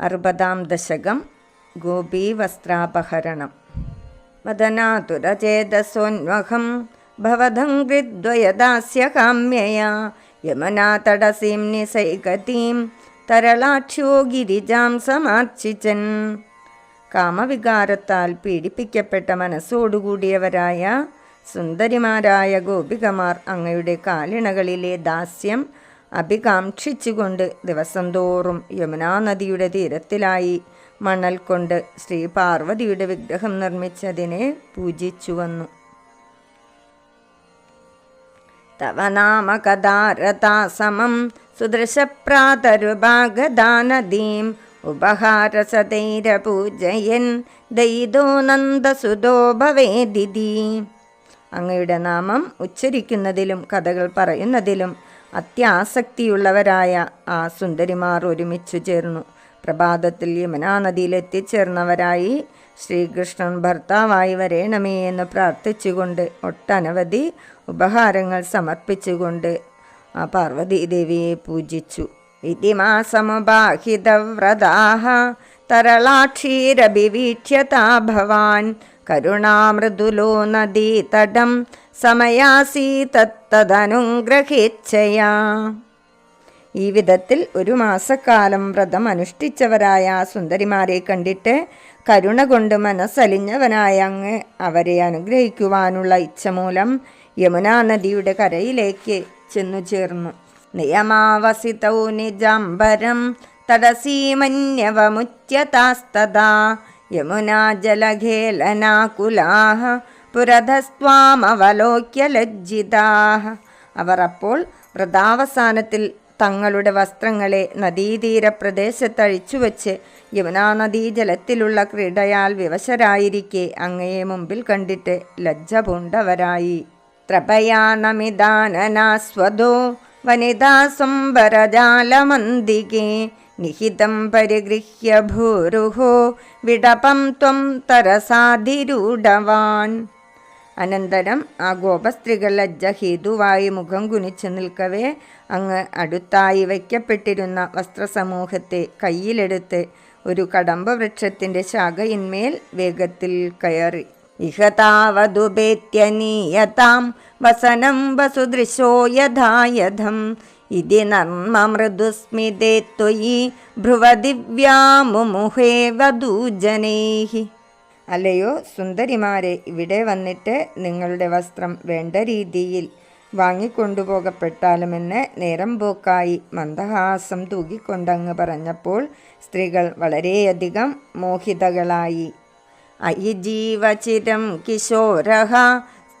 അറുപതാം ദശകം ഗോപീവസ്ത്രാപഹരണം. വദനാതുരചേതസോന്വഹം ഭവധംഘ്രിദ്വയദാസ്യകാമ്യയാ യമനാതടസീം നിസൈകതീം തരളാക്ഷ്യോ ഗിരിജാം സമാർച്ചിച്ചൻ. കാമവികാരത്താൽ പീഡിപ്പിക്കപ്പെട്ട മനസ്സോടുകൂടിയവരായ സുന്ദരിമാരായ ഗോപികമാർ അങ്ങയുടെ കാലിണകളിലെ ദാസ്യം അഭികാംക്ഷിച്ചുകൊണ്ട് ദിവസം തോറും യമുനാ നദിയുടെ തീരത്തിലായി മണൽ കൊണ്ട് ശ്രീ പാർവതിയുടെ വിഗ്രഹം നിർമ്മിച്ചതിനെ പൂജിച്ചു വന്നു. തവ നാമ കഥാരഥാസമം സുദൃശപ്രാതരുഭാഗദാനദീം ഉപഹാരസതൈരപൂജയൻ ദയിതോ നന്ദസുതോ അങ്ങയുടെ നാമം ഉച്ചരിക്കുന്നതിലും കഥകൾ പറയുന്നതിലും അത്യാസക്തിയുള്ളവരായ ആ സുന്ദരിമാർ ഒരുമിച്ചു ചേർന്നു. പ്രഭാതത്തിൽ യമുനാ നദിയിൽ എത്തിച്ചേർന്നവരായി ശ്രീകൃഷ്ണൻ ഭർത്താവായി വരേണമേ എന്ന് പ്രാർത്ഥിച്ചുകൊണ്ട് ഒട്ടനവധി ഉപഹാരങ്ങൾ സമർപ്പിച്ചുകൊണ്ട് ആ പാർവതീദേവിയെ പൂജിച്ചു. ഇതിമാസമുപാഹിതവ്രതാഹ തരളാക്ഷീരഭിവീക്ഷ്യതാ ഭവാൻ കരുണാമൃദുലോ നദീതടം സമയാസീ തത്തതനുഗ്രഹിച്ചയാ ഈ വിധത്തിൽ ഒരു മാസക്കാലം വ്രതം അനുഷ്ഠിച്ചവരായ സുന്ദരിമാരെ കണ്ടിട്ട് കരുണ കൊണ്ട് മനസ്സലിഞ്ഞവനായ അങ്ങ് അവരെ അനുഗ്രഹിക്കുവാനുള്ള ഇച്ഛമൂലം യമുനാ നദിയുടെ കരയിലേക്ക് ചെന്നു ചേർന്നു. നിയമാവസിതൗ നിജാംബരം തടസീമന്യവമുച്യതാസ്തദാ യമുനാ ജലഘേലനാകുലാഹ പുരധസ്വാമവലോക്യ ലജ്ജിതാഹ. അവർ അപ്പോൾ വ്രതാവസാനത്തിൽ തങ്ങളുടെ വസ്ത്രങ്ങളെ നദീതീര പ്രദേശത്തഴിച്ചുവെച്ച് യമുനാ നദീജലത്തിലുള്ള ക്രീഡയാൽ വിവശരായിരിക്കെ അങ്ങയെ മുമ്പിൽ കണ്ടിട്ട് ലജ്ജ പൂണ്ടവരായി ത്രപയാനമിദാനനാസ്വദോ വനിതാ സുംബരജാലമന്തികേ നിഹിതം പരിഗൃഹ്യ ഭൂരുഹോ വിടപം ത്വം തരസാധിരൂഢവാൻ. അനന്തരം ആ ഗോപസ്ത്രീകൾ ലജ്ജഹേതുവായി മുഖം കുനിച്ചു നിൽക്കവേ അങ്ങ് അടുത്തായി വയ്ക്കപ്പെട്ടിരുന്ന വസ്ത്രസമൂഹത്തെ കയ്യിലെടുത്ത് ഒരു കടമ്പ വൃക്ഷത്തിന്റെ ശാഖയിന്മേൽ വേഗത്തിൽ കയറി. ഇഹതാവതുപേത്യനീയതാം വസനം വസുദൃശോ യഥായഥം. ഇതി നർമ്മ മൃദുസ്മിതേ ത്വയി ഭ്രുവദിവ്യാമുമുഹേ വധൂജനൈഹി. അല്ലയോ സുന്ദരിമാരെ ഇവിടെ വന്നിട്ട് നിങ്ങളുടെ വസ്ത്രം വേണ്ട രീതിയിൽ വാങ്ങിക്കൊണ്ടുപോകപ്പെട്ടാലുമെന്ന് നേരം പോക്കായി മന്ദഹാസം തൂകിക്കൊണ്ടങ്ങ് പറഞ്ഞപ്പോൾ സ്ത്രീകൾ വളരെയധികം മോഹിതകളായി. അയി ജീവചിരം കിശോരഹ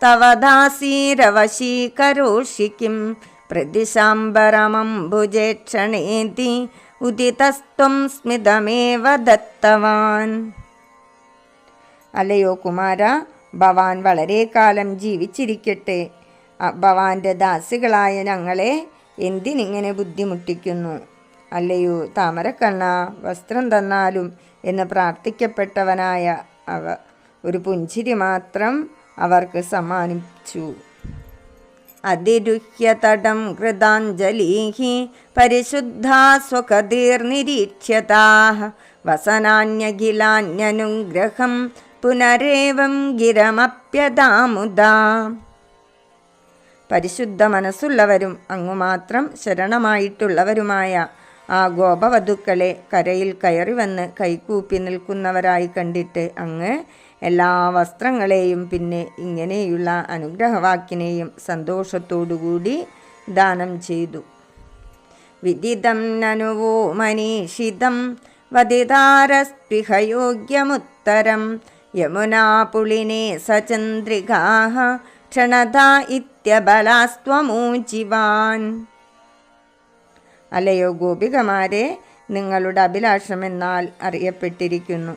സ്തവദാസീരവശീകരോഷിക്കും പ്രതിശാംബരമംബുജേക്ഷണേതി ഉദിതസ്ത്വം സ്മിതമേവ ദത്തവാൻ. അല്ലയോ കുമാര? ഭവാൻ വളരെ കാലം ജീവിച്ചിരിക്കട്ടെ. ഭവാന്റെ ദാസികളായ ഞങ്ങളെ എന്തിനിങ്ങനെ ബുദ്ധിമുട്ടിക്കുന്നു? അല്ലയോ താമരക്കണ്ണ വസ്ത്രം തന്നാലും എന്ന് പ്രാർത്ഥിക്കപ്പെട്ടവനായ അവ ഒരു പുഞ്ചിരി മാത്രം അവർക്ക് സമ്മാനിച്ചു. അതിരുഹ്യതടം കൃതാഞ്ജലീഹി പരിശുദ്ധാ സ്വകതീർനിരീക്ഷ്യതാ വസനാന്യഖിലാന്യനുഗ്രഹം പുനരേവം ഗിരമപ്യതാമുദാ. പരിശുദ്ധ മനസ്സുള്ളവരും അങ്ങുമാത്രം ശരണമായിട്ടുള്ളവരുമായ ആ ഗോപവധുക്കളെ കരയിൽ കയറി വന്ന് കൈകൂപ്പി നിൽക്കുന്നവരായി കണ്ടിട്ട് അങ്ങ് എല്ലാ വസ്ത്രങ്ങളെയും പിന്നെ ഇങ്ങനെയുള്ള അനുഗ്രഹവാക്കിനെയും സന്തോഷത്തോടുകൂടി ദാനം ചെയ്തു. വിദിതം നനുവോ മനീഷിതം വദിതാരസ്പൃഹയോഗ്യമുത്തരം യമുനാപുളിനെ സചന്ദ്രികാഹ ക്ഷണത ഇത്യബലാസ്ത്വമൂജിവാൻ അലയോ ഗോപികമാരെ നിങ്ങളുടെ അഭിലാഷമെന്നാൽ അറിയപ്പെട്ടിരിക്കുന്നു.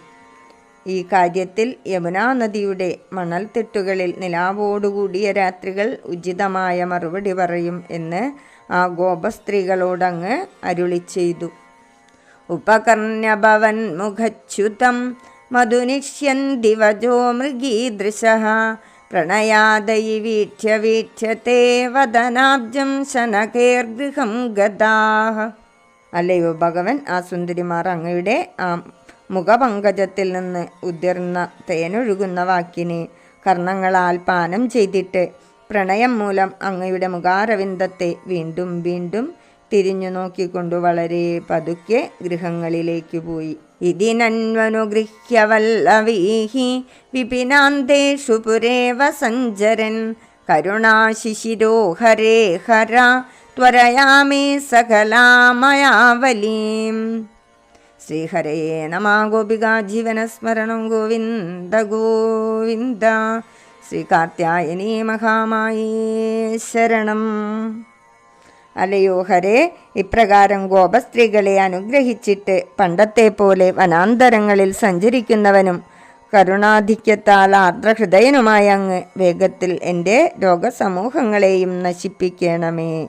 ഈ കാര്യത്തിൽ യമുനാ നദിയുടെ മണൽത്തിട്ടുകളിൽ നിലാവോടുകൂടിയ രാത്രികൾ ഉചിതമായ മറുപടി പറയും എന്ന് ആ ഗോപസ്ത്രീകളോടങ്ങ് അരുളി ചെയ്തു ഉപകർണ്യഭവൻ മുഖച്യുതം മധുനിഷ്യന്തി വജോ മൃഗീദൃശ പ്രണയാദയി വീക്ഷ്യ വീക്ഷ്യത്തെ വദനാബ്ജം ശനകേർഗൃഹം ഗതാഹ. അല്ലയോ ഭഗവൻ ആ സുന്ദരിമാർ അങ്ങയുടെ ആ മുഖപങ്കജത്തിൽ നിന്ന് ഉതിർന്ന തേനൊഴുകുന്ന വാക്കിനെ കർണങ്ങളാൽ പാനം ചെയ്തിട്ട് പ്രണയം മൂലം അങ്ങയുടെ മുഖാരവിന്ദത്തെ വീണ്ടും വീണ്ടും തിരിഞ്ഞു നോക്കിക്കൊണ്ടു വളരെ പതുക്കെ ഗൃഹങ്ങളിലേക്ക് പോയി. ഇതിനന്വനുഗൃഹ്യ വല്ലവീഹി വിപിനാന്തേഷു പുരേവ സഞ്ചരൻ കരുണാശിശിരോ ഹരേ ഹര ത്വരയാമേ സകലാമയാവലീം. ശ്രീഹരേ നമാ ഗോപികാ ജീവനസ്മരണം ഗോവിന്ദ ഗോവിന്ദ. ശ്രീ കാർത്യായനീ മഹാമായേ ശരണം. അലയോ ഹരേ? ഇപ്രകാരം ഗോപസ്ത്രീകളെ അനുഗ്രഹിച്ചിട്ട് പണ്ടത്തെ പോലെ വനാന്തരങ്ങളിൽ സഞ്ചരിക്കുന്നവനും കരുണാധിക്യത്താൽ ആർദ്രഹൃദയനുമായ അങ്ങ് വേഗത്തിൽ എന്റെ രോഗസമൂഹങ്ങളെയും നശിപ്പിക്കണമേ.